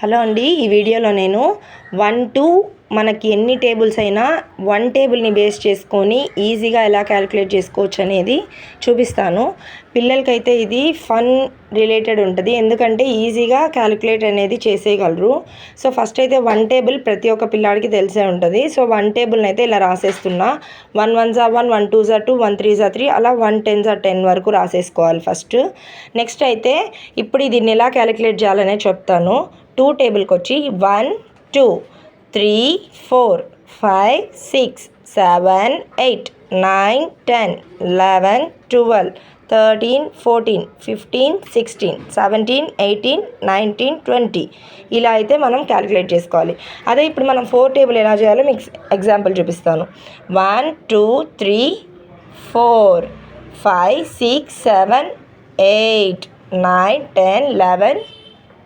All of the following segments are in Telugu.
హలో అండి ఈ వీడియోలో నేను వన్ టు మనకి ఎన్ని టేబుల్స్ అయినా వన్ టేబుల్ని బేస్ చేసుకొని ఈజీగా ఎలా క్యాలిక్యులేట్ చేసుకోవచ్చు అనేది చూపిస్తాను. పిల్లలకైతే ఇది ఫన్ రిలేటెడ్ ఉంటుంది ఎందుకంటే ఈజీగా క్యాలిక్యులేట్ అనేది చేసేయగలరు. సో ఫస్ట్ అయితే వన్ టేబుల్ ప్రతి ఒక్క పిల్లాడికి తెలిసే ఉంటుంది. సో వన్ టేబుల్ని అయితే ఇలా రాసేస్తున్నా. వన్ వన్ జా వన్ వన్ టూ జా టూ వన్ త్రీ జా త్రీ అలా వన్ టెన్ జా టెన్ వరకు రాసేసుకోవాలి ఫస్ట్. నెక్స్ట్ అయితే ఇప్పుడు దీన్ని ఎలా క్యాలిక్యులేట్ చేయాలనే చెప్తాను. టూ టేబుల్కి వచ్చి one two three four five six seven eight nine ten eleven twelve thirteen fourteen fifteen sixteen seventeen eighteen nineteen twenty. ఇలా అయితే మనం క్యాలిక్యులేట్ చేసుకోవాలి. అదే ఇప్పుడు మనం ఫోర్ టేబుల్ ఎలా చేయాలో మీకు ఎగ్జాంపుల్ చూపిస్తాను. One two three four five six seven eight nine ten eleven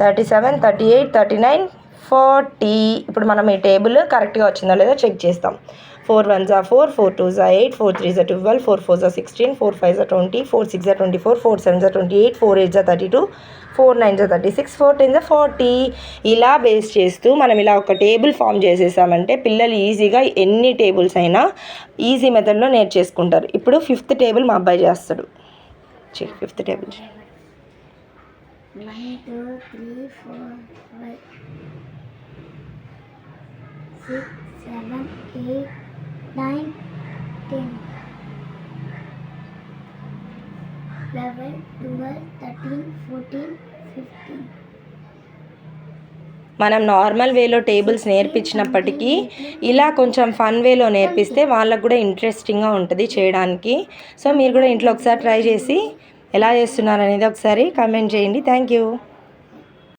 thirty seven thirty eight thirty nine forty. ఇప్పుడు మనం ఈ టేబుల్ కరెక్ట్గా వచ్చిందో లేదో చెక్ చేస్తాం. ఫోర్ వన్ జా ఫోర్ ఫోర్ టూ జా ఎయిట్ ఫోర్ త్రీ జా ట్వెల్వ్ ఫోర్ ఫోర్ జా సిక్స్టీన్ ఫోర్ ఫైవ్ జా ట్వంటీ ఫోర్ సిక్స్ జా ట్వంటీ ఫోర్ ఫోర్ సెవెన్ జా ట్వంటీ ఎయిట్ ఫోర్ ఎయిట్ జా థర్టీ టూ ఫోర్ నైన్ జా థర్టీ సిక్స్ ఫోర్ టెన్ జా ఫార్టీ. ఇలా బేస్ చేస్తూ మనం ఇలా ఒక టేబుల్ ఫామ్ చేసేసామంటే పిల్లలు ఈజీగా ఎన్ని టేబుల్స్ అయినా ఈజీ మెథడ్లో నేర్చేసుకుంటారు. ఇప్పుడు ఫిఫ్త్ టేబుల్ మా అబ్బాయి చేస్తాడు. Fifth table One, two, three, four, five, six, seven, eight, nine, ten, eleven, twelve, thirteen, fourteen, fifteen. మనం నార్మల్ వేలో టేబుల్స్ నేర్పించినప్పటికీ ఇలా కొంచెం ఫన్ వేలో నేర్పిస్తే వాళ్ళకు కూడా ఇంట్రెస్టింగ్గా ఉంటుంది చేయడానికి సో మీరు కూడా ఇంట్లో ఒకసారి ట్రై చేసి ఎలా చేస్తున్నారు అనేది ఒకసారి కామెంట్ చేయండి. Thank you